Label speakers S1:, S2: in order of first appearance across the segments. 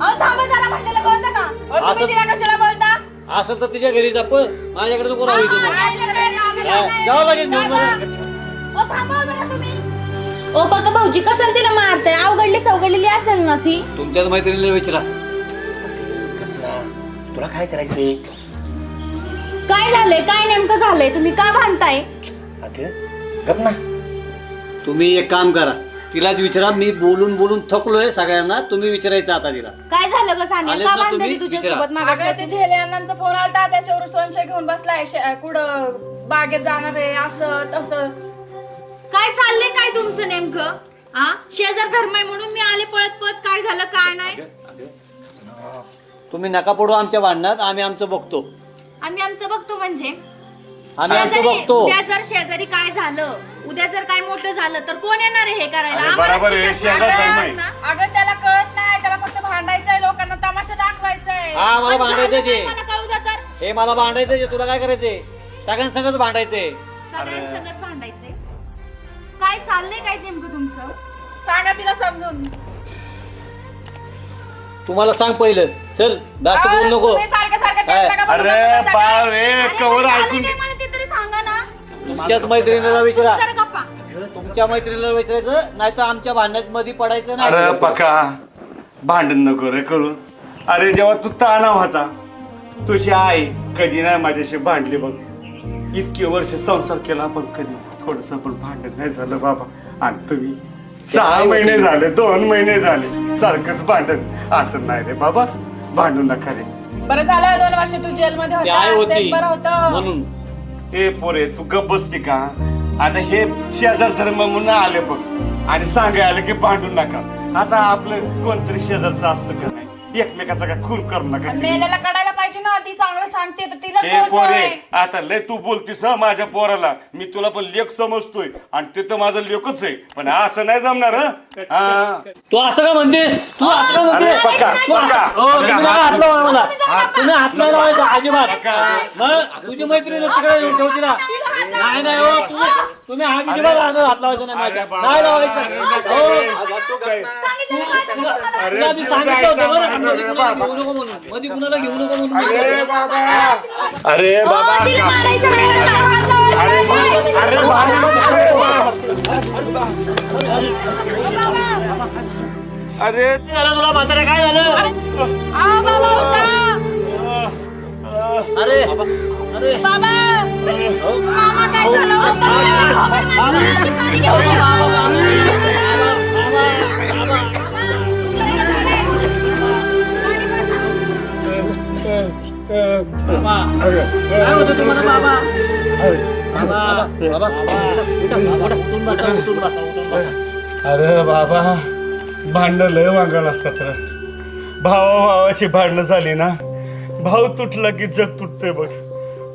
S1: अहो थांबा
S2: जरा म्हटलेलं बोलता का? अहो, तुम्ही
S1: असं-
S2: तिला कशाला बोलता?
S1: असं तर तिच्या घरी जा पण माझ्याकडे नको राहू इथं. मग.
S2: राहिलं तर आम्हाला
S1: हा,
S2: नाही.
S1: जावं लागेल घेऊन मला.
S2: ओ थांबा जरा तुम्ही. ओ बघा भाऊजी कशाला तिला मारताय? अवघडली सवगडलेली असेल ना ती.
S1: तुमच्याच मैत्रिणीला विचारा.
S3: कल्पना तुला काय करायचंय?
S2: काय झालंय? काय नेमकं झालंय? तुम्ही का भांडताय?
S3: अगं गप ना.
S1: तुम्ही एक काम करा. तिलाच विचारा मी बोलून बोलून थकलोय सगळ्यांना तुम्ही विचारायचं आता तिला.
S2: काय झालं ग सानिया?
S1: आलेत
S2: का
S1: ना तुम्ही?
S2: भांडते तुझ्यासोबत
S1: विचारा.
S2: मागास
S4: अगं ते झेले अण्णांचा फोन आलता त्याच्यावर संशय घेऊन बसलाय शे- कुठं बागेत जाणार आहे असं तसं.
S2: काय चाललंय काय तुमचं नेमकं? हा शेजार धर्म आहे म्हणून मी आले पळत पळत काय झालं काय नाही?
S1: तुम्ही नका पडू आमच्या भांडणात आम्ही आमचं बघतो.
S2: आम्ही आमचं बघतो म्हणजे?
S1: आम्ही आमचं
S2: शेजारी
S1: बघतो.
S2: उद्या जर शेजारी काय झालं उद्या जर काय मोठं झालं तर कोण येणार आहे हे करायला?
S3: अरे
S2: आम्हालाच
S3: बरोबर आहे,
S2: विचार
S3: शेजार
S2: करायला
S3: धर्म आहे.
S2: लागणार ना.
S4: अगं त्याला कळत नाही त्याला फक्त भांडायचंय लोकांना तमाशा दाखवायचाय.
S1: हा मला
S2: पण
S1: भांडायचंच
S2: झालं
S1: आहे
S2: मला कळू द्या तर.
S1: हे मला भांडायचंच आहे तुला काय करायचंय? सगळ्यांसंगच भांडायचंय.
S2: भांडायचंय? काय चाललंय काय नेमकं तुमचं?
S4: सांगा तिला समजून.
S1: तुम्हाला सांग पहिलं. चल जास्त बोलू नको.
S4: तुम्ही सारखं सारखं
S1: काय?
S4: तेच नका बोलू,
S3: अरे. रे कवर
S2: झालं
S3: ऐकून
S2: काय मला ते तरी सांगा ना.
S1: तुमच्याच मैत्रिणीला विचारा. तुमच्या मैत्रिणीला विचारायचं नाही तर आमच्या भांडणात मध्ये पडायचं
S3: अरे
S1: नाही
S3: पका. भांडण नको रे करून अरे जेव्हा तू ताणाव होता तुझी आई कधी नाही माझ्याशी भांडली बघ. इतके वर्ष संसार केला पण कधी. थोडस पण भांडण नाही झालं बाबा. आणि तुम्ही सहा महिने. झाले दोन महिने झाले सारखंच भांडण. असं नाही रे बाबा. भांडू नका रे.
S4: बरं झालं दोन वर्ष तू जेलमध्ये
S1: ती आई
S4: होता
S1: होती.
S4: बरं होतं.
S1: म्हणून.
S3: ए पोरे तू गप बसती का? आता हे शेजार धर्म म्हणून आले बघ. आणि सांगायला आलं की भांडू नका. आता आपलं कोणतरी शेजारचं असतं का नाही? एकमेकाचा काय खून करू नका
S4: आणि मेलेला काढायला पाहिजे ना ती चांगलं सांगते तर तिला
S3: ए पोरे
S4: बोलतोय
S3: आता लय तू बोलतीस हं माझ्या पोराला. मी तुला पण लेख समजतोय आणि ते तर माझं लेखच आहे. पण असं नाही जमणार हं? हा.
S1: तू असं का म्हणतेस? तू असं का
S3: अरे
S1: म्हणतेस
S3: पक्का.
S1: तू असं-
S3: पक्का
S1: हो, तुम्ही नका हात लावा मला तुम्ही हात नाही लावायचा अजिबात. मग तुझी मैत्रीण तिकडे येऊन ठेव तिला नाही नाही हो तुम्ही तुम्ही हा अजिबात हात हात लावायचा नाही माझ्या. लावायचं.
S3: अरे
S1: हो,
S3: काय?
S2: सांगितलं काय? तुम्ही मला?
S3: अरे
S1: तुला मी
S3: तू
S1: सांगितलं होतं बरं का,
S3: अरे बाबा. अरे अरे बाबा. अरे बाबा. अरे
S4: बाबा.
S1: अरे अरे
S4: बाबा.
S2: काय होतं
S1: तुम्हाला बाबा? बाबा बाबा उठा, बाबा, उठून बसा उठून बसा उठून बसा
S3: अरे बाबा भांडणं लय वांगण असतात रे. भावा भावाची भांडणं झाली ना भाव तुटला की जग तुटते बघ.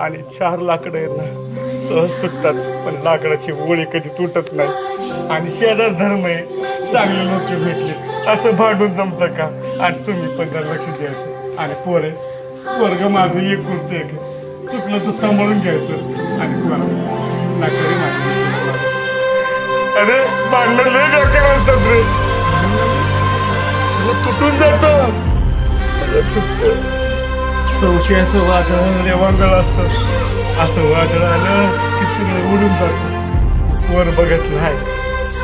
S3: आणि चार लाकडं आहेत ना सहज तुटतात पण लाकडाची ओळी कधी तुटत नाही. आणि शेजार धर्म आहे चांगले लोक भेटले. असं भांडून जमतं का? आणि तुम्ही पण लक्ष द्यायचं. आणि पोरे वर्ग माझं एक. आहे. चुकलं तर सांभाळून घ्यायचं. आणि नाकरी माझी अरे भांडण लय डोक्यात असतात रे. सगळं तुटून जात. सगळं तुटत. संशयाचं वादळ रेवांगळ असत. असं वादळ आलं की सगळं उडून जात. वर बघत नाही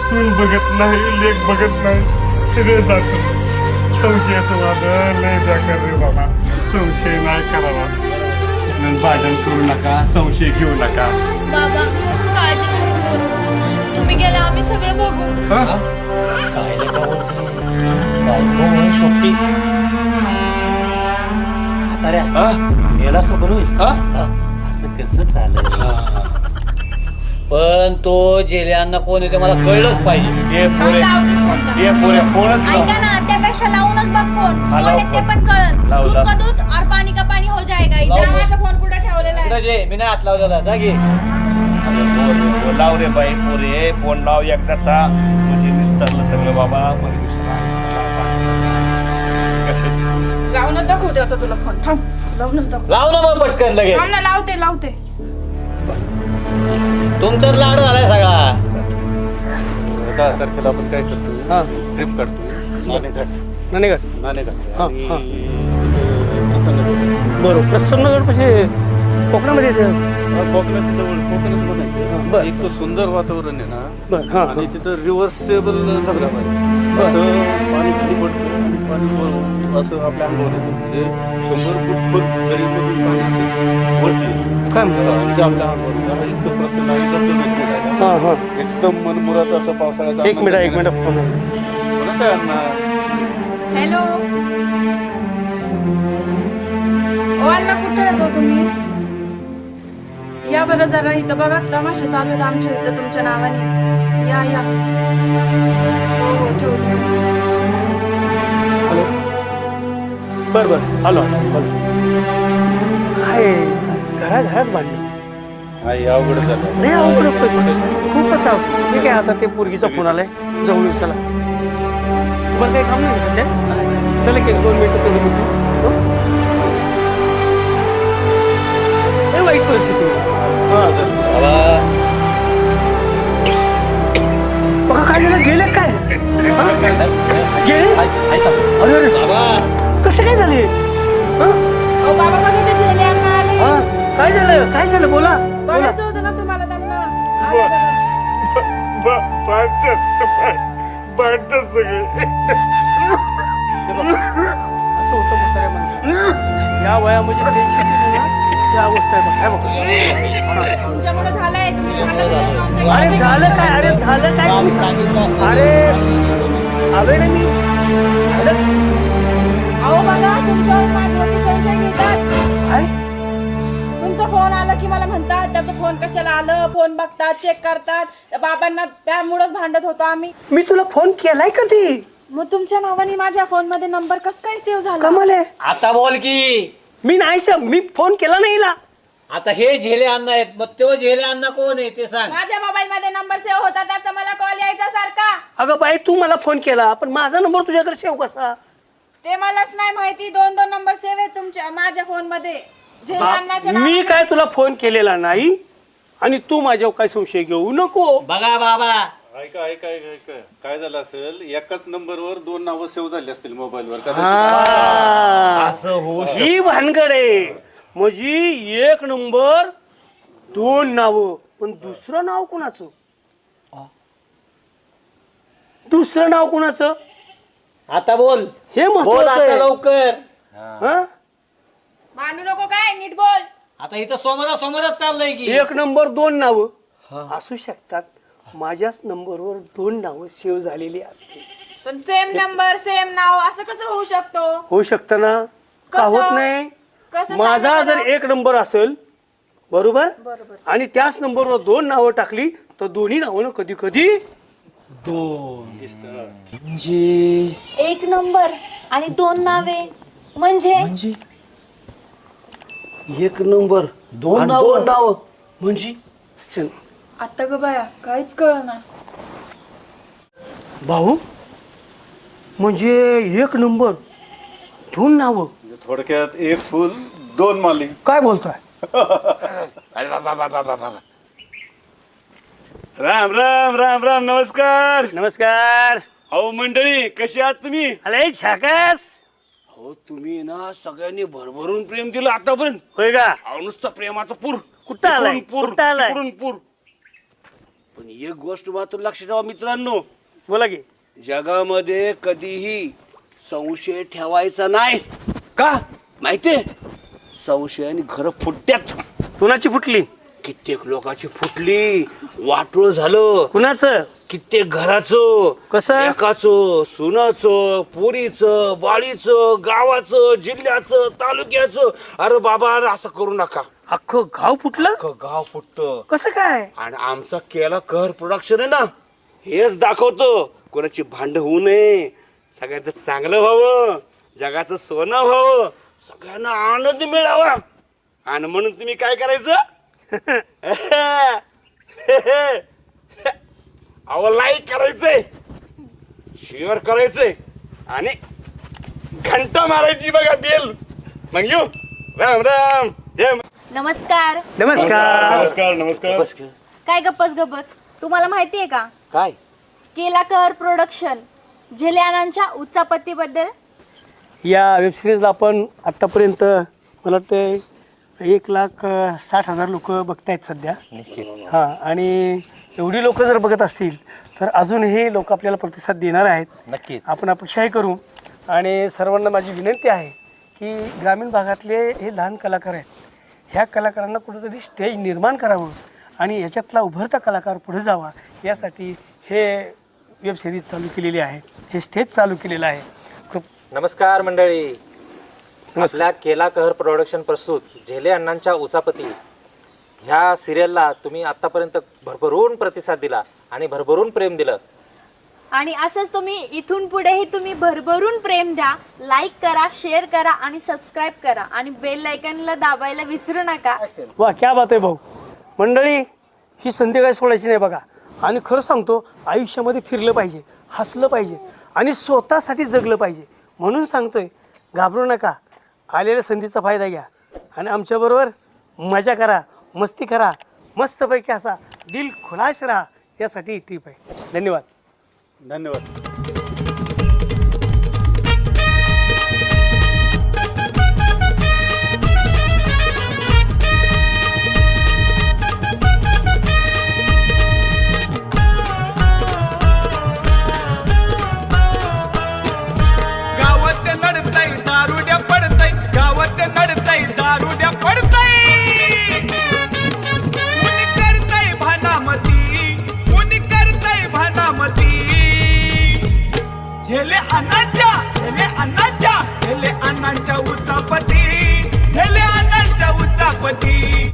S3: सून बघत नाही लेख बघत नाही सगळं जात. संशयाचं वादळ लय बेकार रे बाबा. संशय नाही करावा. भांडण करू नका संशय घेऊ नका.
S2: बाबा काळजी नको. करू. तुम्ही गेला आम्ही सगळं बघू.
S1: काय बायको म्हणून शोभती म्हाताऱ्या
S3: हा?
S1: असं कसं चालेल पण तो जेल्यांना कोण येते मला कळलंच पाहिजे.
S3: ये पुरे ये पुरे फोनच लाव.
S2: ऐका ना त्यापेक्षा लावूनच बघ फोन.
S3: हा, लाव
S2: कोण आहे ते
S3: फोन.
S2: पण कळत
S3: लाव,
S2: दूध
S3: लाव.
S2: का दूध और पाणी का पाणी हो जाएगा
S1: लाव
S2: इधर
S1: फोन.
S4: माझा फोन कुठे ठेवलेला आहे
S1: इकडं जे मी नाही हात लावलेला जा घे
S3: अरे बोल, बोल, लाव रे बाई पोरे फोन लाव एकदाचा. म्हणजे निस्तारलं सगळं बाबा विषय नाही.
S4: लावूनच दाखवते आता तुला फोन. थांब लावूनच दाखव.
S1: लाव ना मग पटकन लगेच.
S4: थांब ना लावते लावते.
S1: तुमचाच लाड झालाय सगळा.
S3: दहा तारखेला आपण काय करतो?
S5: हा.
S3: ट्रिप काढतो. नाणेघाट.
S5: नाही का
S3: नाणेघाट.
S5: हा,
S3: आणि
S5: हा.
S3: प्रसन्न
S5: बरोबर प्रसन्नगड म्हणजे कोकणामध्ये
S3: कोकणाच्या जवळ कोकणच
S5: बरं.
S3: म्हणायचं इतकं सुंदर वातावरण आहे ना
S5: बरं हां
S3: आणि तिथं रिव्हर्सेबल धबधबा आहे असं पाणी खाली पडतं आणि पाणी वर- असं आपल्या अंगावर येतं. म्हणजे शंभर फूट पाणी असं वरती येतं.
S5: काय म्हणतो?
S3: हा, ते आपल्या अंगावर. येतं. आणि इतकं प्रसन्न आणि धबधबे फिरायला.
S5: हां हां.
S3: एकदम मनमुरात असं पावसाळ्याचा
S5: एक मिनिट एक मिनिट. Phone
S3: minute
S4: hello. ओ अण्णा या बरं जरा इथं बघा तमाशा चालू आहेत आमच्या इथं तुमच्या नावाने. या या. हो हो ठेवते.
S5: हॅलो. बरं बरं. हॅलो बोल. काय घरात घरात भांडण.
S3: अवघड झालं.
S5: नाही अवघड पैसे खूपच अवघड. ठीक आहे आता ते पोरगीचा फोन आलाय. जाऊन येऊ चला. तुम्हाला काही काम नाही सध्या? चला की दोन मिनिटं तरी हो? वाईट
S1: बाबा.
S5: बघा काय झालं गेले काय? हा? गेले? अरे अरे.
S1: बाबा
S5: कसं काय झाले? हा?
S4: ओ बाबा बघा ते झेले अण्णा आले.
S5: हा? काय झालं? काय झालं? बोला. बोला.
S4: बघायचं होतं ना तुम्हाला त्यांना. आले बघा.
S3: सगळे.
S5: असं होतं म्हाताऱ्या माणसाला या वयामध्ये टेन्शन ही अवस्था आहे. बघ. हे बघ.
S4: तुमच्यामुळे झालंय तुम्ही भांडण केलं, संशय
S5: अरे झालं काय? अरे झालं काय? तुम्ही सांग- अरे आलोय ना मी. झालं?
S4: अहो बघा तुमच्यावर माझ्यावरती संशय घेतात
S5: काय?
S4: तुमचा फोन आला की मला म्हणतात त्याचा फोन कशाला आलं? फोन बघतात चेक करतात. त्या बाबांना त्यामुळेच भांडत होतो आम्ही.
S5: मी तुला फोन केलाय कधी?
S4: मग तुमच्या नावाने माझ्या फोनमध्ये नंबर कस काय सेव्ह झाला?
S5: कमाल आहे.
S1: आता बोल की.
S5: मी नाही सर मी फोन केला नाही हिला.
S1: आता हे झेले अण्णा आहेत मग तो झेले अण्णा कोण आहे ते सांग.
S4: माझ्या मोबाईल मध्ये नंबर सेव्ह होता त्याचा मला कॉल यायचा सारखा.
S5: अगं बाई तू मला फोन केला पण माझा नंबर तुझ्याकडे सेव कसा?
S4: ते मलाच नाही माहिती दोन दोन नंबर सेव्ह आहेत तुमच्या माझ्या फोनमध्ये झेले अण्णाच्या
S5: मी
S4: नावाने.
S5: काय तुला फोन केलेला नाही? आणि तू माझ्यावर काय संशय घेऊ नको.
S1: बघा बाबा
S3: ऐका ऐका ऐका ऐका. काय झालं असेल? एकाच नंबरवर दोन नावं सेव्ह झाली असतील मोबाईलवर.
S5: हा.
S3: असं होऊ
S5: ही. भानगड आहे. म्हणजे एक नंबर दोन नाव. पण दुसरं नाव कुणाचं? दुसरं नाव कुणाचं?
S1: आता बोल.
S5: हे
S1: बोल
S5: महत्वाचं
S1: आता
S5: आहे.
S1: लवकर.
S5: हा?
S4: मानू नको काय नीट बोल.
S1: आता इथं समोरा समोरच चाललंय की.
S5: एक नंबर दोन नाव. असू शकतात. माझ्याच नंबरवर दोन नावं सेव्ह झालेली असतील.
S4: पण सेम नंबर सेम नाव असं कसं होऊ शकतो?
S5: होऊ शकतं ना? का
S4: कसं?
S5: होत नाही?
S4: कसं
S5: माझा जर
S4: बरं?
S5: एक नंबर असेल बरोबर?
S4: बरोबर.
S5: आणि त्याच नंबरवर दोन नावं टाकली तर दोन्ही नावं कधी कधी
S2: एक नंबर आणि दोन नावे. म्हणजे?
S5: एक नंबर दोन दोन नाव. म्हणजे? चल,
S4: आता ग बाया काहीच कळ ना
S5: भाऊ म्हणजे एक नंबर दोन नाव.
S3: म्हणजे थोडक्यात एक फुल दोन माली.
S5: काय बोलतोय?
S3: राम राम राम राम नमस्कार.
S5: नमस्कार.
S3: अहो मंडळी कशी आहात तुम्ही?
S5: अरे झाकास
S3: हो तुम्ही ना सगळ्यांनी भरभरून प्रेम दिलं आतापर्यंत.
S5: होय का?
S3: अहो नुसतं प्रेमाचा पूर.
S5: कुठं आलाय?
S3: इकडून पूर
S5: कुठं आलाय?
S3: इकडून पूर. पण एक गोष्ट मात्र लक्षात ठेवा मित्रांनो.
S5: बोला की.
S3: जगामध्ये कधीही संशय ठेवायचा नाही. का? माहितीये संशयाने घर फुटत्यात.
S5: कुणाची फुटली?
S3: कित्येक लोकांची फुटली. वाटोळ झालं.
S5: कुणाचं?
S3: कित्येक घराचं.
S5: कसं?
S3: एकाचं सुनाचं पोरीचं बाळीचं गावाचं जिल्ह्याचं तालुक्याचं. अरे बाबा अरे असं करू नका.
S5: अख्खं गाव फुटलं?
S3: अख्खं गाव फुटतं.
S5: कसं काय?
S3: आणि आमचा केला कहर प्रोडक्शन आहे ना. हेच दाखवतो. कोणाची भांड होऊ नये. सगळ्यांचं चांगलं व्हावं. जगाचं सोनं व्हावं. सगळ्यांना आनंद मिळावा. आणि म्हणून तुम्ही काय करायचं? अहो लाईक करायचंय. शेअर करायचंय. आणि घंटा मारायची बघा बेल. मग येऊ. राम राम.
S2: नमस्कार.
S5: नमस्कार.
S3: नमस्कार नमस्कार.
S2: काय गप्पस गप्पस? तुम्हाला माहिती आहे का?
S1: काय?
S2: केलाकर प्रोडक्शन झेल्यानांच्या उच्चापत्तीबद्दल.
S5: या वेबसिरीजला आपण आत्तापर्यंत मला वाटतं एक लाख अं, साठ हजार लोक बघतायत सध्या.
S1: निश्चित.
S5: हां आणि एवढी लोक जर बघत असतील तर अजूनही लोक आपल्याला प्रतिसाद देणार आहेत.
S1: नक्कीच.
S5: आपण अपेक्षाही करू. आणि सर्वांना माझी विनंती आहे की ग्रामीण भागातले हे लहान कलाकार आहेत ह्या कलाकारांना कुठेतरी स्टेज निर्माण करावं आणि याच्यातला उभरता कलाकार पुढे जावा यासाठी हे वेब सिरीज चालू केलेली आहे. हे स्टेज चालू केलेलं आहे. खूप
S6: नमस्कार मंडळी. आपल्या केला कहर प्रोडक्शन प्रस्तुत झेले अण्णांच्या उचापती. ह्या सिरियलला तुम्ही आत्तापर्यंत भरभरून प्रतिसाद दिला आणि भरभरून प्रेम दिलं.
S2: आणि असंच तुम्ही इथून पुढेही तुम्ही भरभरून प्रेम द्या लाईक करा शेअर करा आणि सबस्क्राईब करा. आणि बेल लायकनला दाबायला विसरू नका.
S5: वा क्या बात आहे भाऊ. मंडळी ही संधी काय सोडायची नाही बघा. आणि खरं सांगतो आयुष्यामध्ये फिरलं पाहिजे हसलं पाहिजे आणि स्वतःसाठी जगलं पाहिजे. म्हणून सांगतोय घाबरू नका. आलेल्या संधीचा फायदा घ्या. आणि आमच्याबरोबर मजा करा मस्ती करा मस्तपैकी असा दिल खुलाश राहा. यासाठी ट्रीप आहे. धन्यवाद.
S3: धन्यवाद.